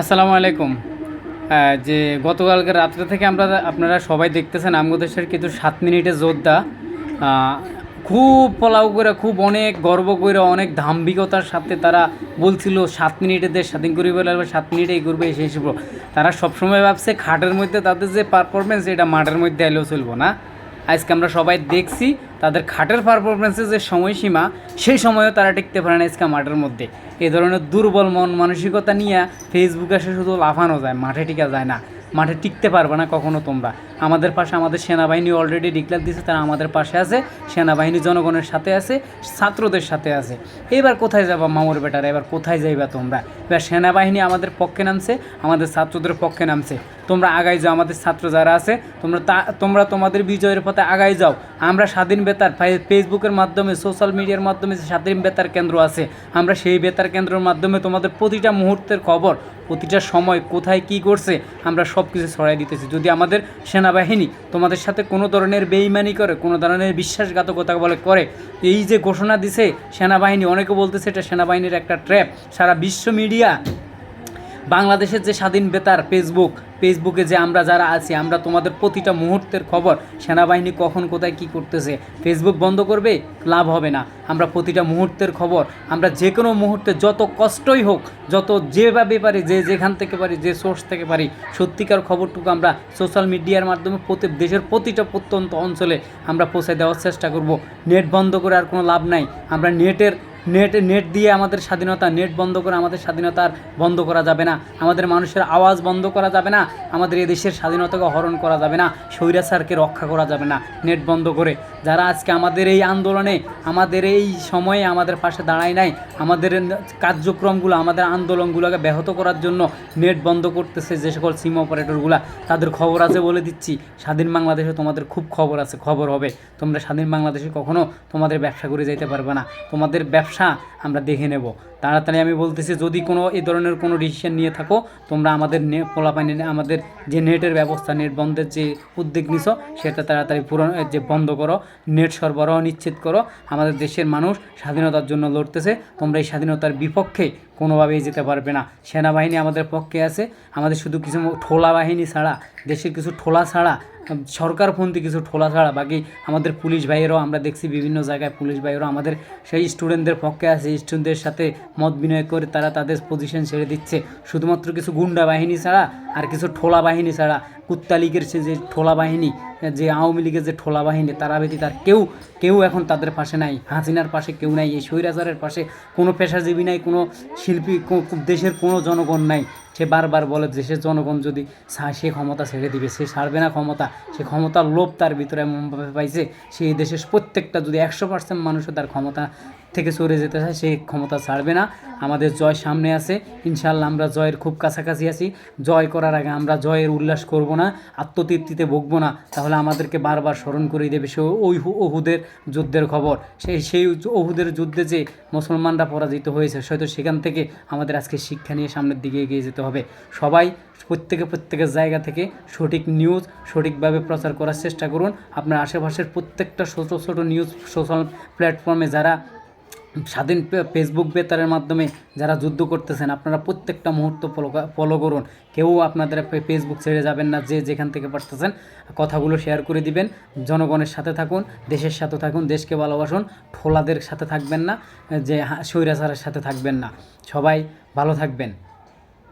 আসসালামু আলাইকুম। যে গতকালকে রাত্রে থেকে আমরা আপনারা সবাই দেখতেছেন আমগো দেশের কিন্তু সাত মিনিটের যোদ্ধা খুব পলাও করে, খুব অনেক গর্ব করে, অনেক ধাম্বিকতার সাথে তারা বলছিল, সাত মিনিটে দেশ স্বাধীন করি বলে সাত মিনিটেই করবে এসে এসব তারা সবসময় ভাবছে খাটের মধ্যে তাদের যে পারফরমেন্স এটা মাঠের মধ্যে এলেও চলবো না। আজকে আমরা সবাই দেখছি তাদের খাটের পারফরমেন্সের যে সময়সীমা, সেই সময়ও তারা টিকতে পারে না আজকে মাঠের মধ্যে। এই ধরনের দুর্বল মন মানসিকতা নিয়ে ফেসবুকে এসে শুধু লাফানো যায়, মাঠে টিকা যায় না। মাঠে টিকতে পারবে না কখনো তোমরা। আমাদের পাশে আমাদের সেনাবাহিনী অলরেডি ডিক্লেয়ার দিয়েছে, তারা আমাদের পাশে আছে, সেনাবাহিনী জনগণের সাথে আছে, ছাত্রদের সাথে আছে। এবার কোথায় যাবা মামুর বেটারা? এবার কোথায় যাইবা তোমরা? এবার সেনাবাহিনী আমাদের পক্ষে নামছে, আমাদের ছাত্রদের পক্ষে নামছে। তোমরা আগাই যাও, আমাদের ছাত্র যারা আছে, তোমরা তা, তোমরা তোমাদের বিজয়ের পথে আগাই যাও। আমরা স্বাধীন বেতার ফেসবুকের মাধ্যমে সোশ্যাল মিডিয়ার মাধ্যমে যে স্বাধীন বেতার কেন্দ্র আছে, আমরা সেই বেতার কেন্দ্রের মাধ্যমে তোমাদের প্রতিটা মুহূর্তের খবর, প্রতিটা সময় কোথায় কি করছে আমরা সব কিছু ছড়াই দিতেছি। যদি আমাদের সেনাবাহিনী তোমাদের সাথে কোনো ধরনের বেইমানি করে, কোনো ধরনের বিশ্বাসঘাতকতা বলে করে। এই যে ঘোষণা দিছে সেনাবাহিনী, অনেকে বলতেছে এটা সেনাবাহিনীর একটা ট্র্যাপ সারা বিশ্ব মিডিয়া বাংলাদেশের যে স্বাধীন বেতার ফেসবুক ফেসবুকে যে আমরা যারা আছি, আমরা তোমাদের প্রতিটা মুহূর্তের খবর, সেনাবাহিনী কখন, কোথায়, কি করতেছে ফেসবুক বন্ধ করবে, লাভ হবে না। আমরা প্রতিটা মুহূর্তের খবর, আমরা যে কোনো মুহূর্তে যত কষ্টই হোক, যত যেভাবে পারি, যে যেখান থেকে পারি, যে সোর্স থেকে পারি, সত্যিকার খবরটুকু আমরা সোশ্যাল মিডিয়ার মাধ্যমে প্রতি, দেশের প্রতিটা প্রত্যন্ত অঞ্চলে আমরা পৌঁছে দেওয়ার চেষ্টা করব। নেট বন্ধ করে আর কোনো লাভ নাই। আমরা নেটের নেট নেট দিয়ে আমাদের স্বাধীনতা, নেট বন্ধ করে আমাদের স্বাধীনতা বন্ধ করা যাবে না। আমাদের মানুষের আওয়াজ বন্ধ করা যাবে না। আমাদের এই দেশের স্বাধীনতাকে হরণ করা যাবে না। স্বৈরাচারকে রক্ষা করা যাবে না নেট বন্ধ করে। যারা আজকে আমাদের এই আন্দোলনে, আমাদের এই সময়ে আমাদের পাশে দাঁড়ায় নাই, আমাদের কার্যক্রমগুলো, আমাদের আন্দোলনগুলোকে ব্যাহত করার জন্য নেট বন্ধ করতেছে যে সকল সিম অপারেটরগুলো, তাদের খবর আছে বলে দিচ্ছি। স্বাধীন বাংলাদেশে তোমাদের খুব খবর আছে, খবর হবে। তোমরা স্বাধীন বাংলাদেশে কখনো তোমাদের ব্যবসা করে যেতে পারবে না। তোমাদের ব্যবসা আমরা দেখে নেব। তাড়াতাড়ি আমি বলতেছি, যদি কোনো এই ধরনের কোনো ডিসিশন নিয়ে থাকো, তোমরা আমাদের পোলাপানি আমাদের যে নেটের ব্যবস্থা, নেট বন্ধের যে উদ্যোগ নিছো, সেটা তাড়াতাড়ি পূরণ যে বন্ধ করো, নেট সরবরাহ নিশ্চিত করো। আমাদের দেশের মানুষ স্বাধীনতার জন্য লড়তেছে, তোমরা এই স্বাধীনতার বিপক্ষে কোনোভাবেই যেতে পারবে না। সেনাবাহিনী আমাদের পক্ষে আছে। আমাদের শুধু কিছু ঠোলা বাহিনী ছাড়া, দেশের কিছু ঠোলা ছাড়া, সরকারপন্থী কিছু ঠোলা ছাড়া, বাকি আমাদের পুলিশ ভাইয়েরাও, আমরা দেখছি বিভিন্ন জায়গায় পুলিশ ভাইয়েরাও, আমাদের সেই স্টুডেন্টদের পক্ষে আছে। স্টুডেন্টদের সাথে মত বিনিময় করে তারা তাদের পজিশন ছেড়ে দিচ্ছে। শুধুমাত্র কিছু গুন্ডা বাহিনী ছাড়া আর কিছু ঠোলা বাহিনী ছাড়া কুত্তা লীগের সে যে ঠোলা বাহিনী যে আওয়ামী লীগের যে ঠোলা বাহিনী, তারা ব্যতীত আর কেউ কেউ এখন তাদের পাশে নাই। হাসিনার পাশে কেউ নাই, এই স্বৈরাচারের পাশে কোনো পেশাজীবী নাই, কোনো শিল্পী দেশের কোনো জনগণ নাই। সে বারবার বলে দেশের জনগণ যদি সে ক্ষমতা ছেড়ে দিবে, সে ছাড়বে না ক্ষমতা, সে ক্ষমতার লোভ তার ভিতরে এমনভাবে পাইছে সেই দেশের প্রত্যেকটা যদি একশো পার্সেন্ট মানুষও তার ক্ষমতা থেকে সরে যেতে চায় সে ক্ষমতা ছাড়বে না। আমাদের জয় সামনে আছে। ইনশাল্লাহ আমরা জয়ের খুব কাছাকাছি আছি। জয় করার আগে আমরা জয়ের উল্লাস করব না, আত্মতৃপ্তিতে ভুগবো না। তাহলে আমাদেরকে বারবার স্মরণ করে দেবে সে ওই ওহুদের যুদ্ধের খবর। সেই সেই ওহুদের যুদ্ধে যে মুসলমানরা পরাজিত হয়েছে, হয়তো সেখান থেকে আমাদের আজকে শিক্ষা নিয়ে সামনের দিকে এগিয়ে যেতে হবে। সবাই প্রত্যেকে প্রত্যেকের জায়গা থেকে সঠিক নিউজ সঠিকভাবে প্রচার করার চেষ্টা করুন। আপনার আশেপাশের প্রত্যেকটা ছোটো ছোটো নিউজ সোশ্যাল প্ল্যাটফর্মে যারা স্বাধীন ফেসবুক বেতারের মাধ্যমে যারা যুদ্ধ করতেছেন, আপনারা প্রত্যেকটা মুহূর্ত ফলো করুন। কেউ আপনাদের ফেসবুক ছেড়ে যাবেন না, যে যেখান থেকে পারতেছেন, কথাগুলো শেয়ার করে দিবেন। জনগণের সাথে থাকুন, দেশের সাথে থাকুন, দেশকে ভালোবাসুন, ঠোলাদের সাথে থাকবেন না, যে স্বৈরাচারের সাথে থাকবেন না। সবাই ভালো থাকবেন।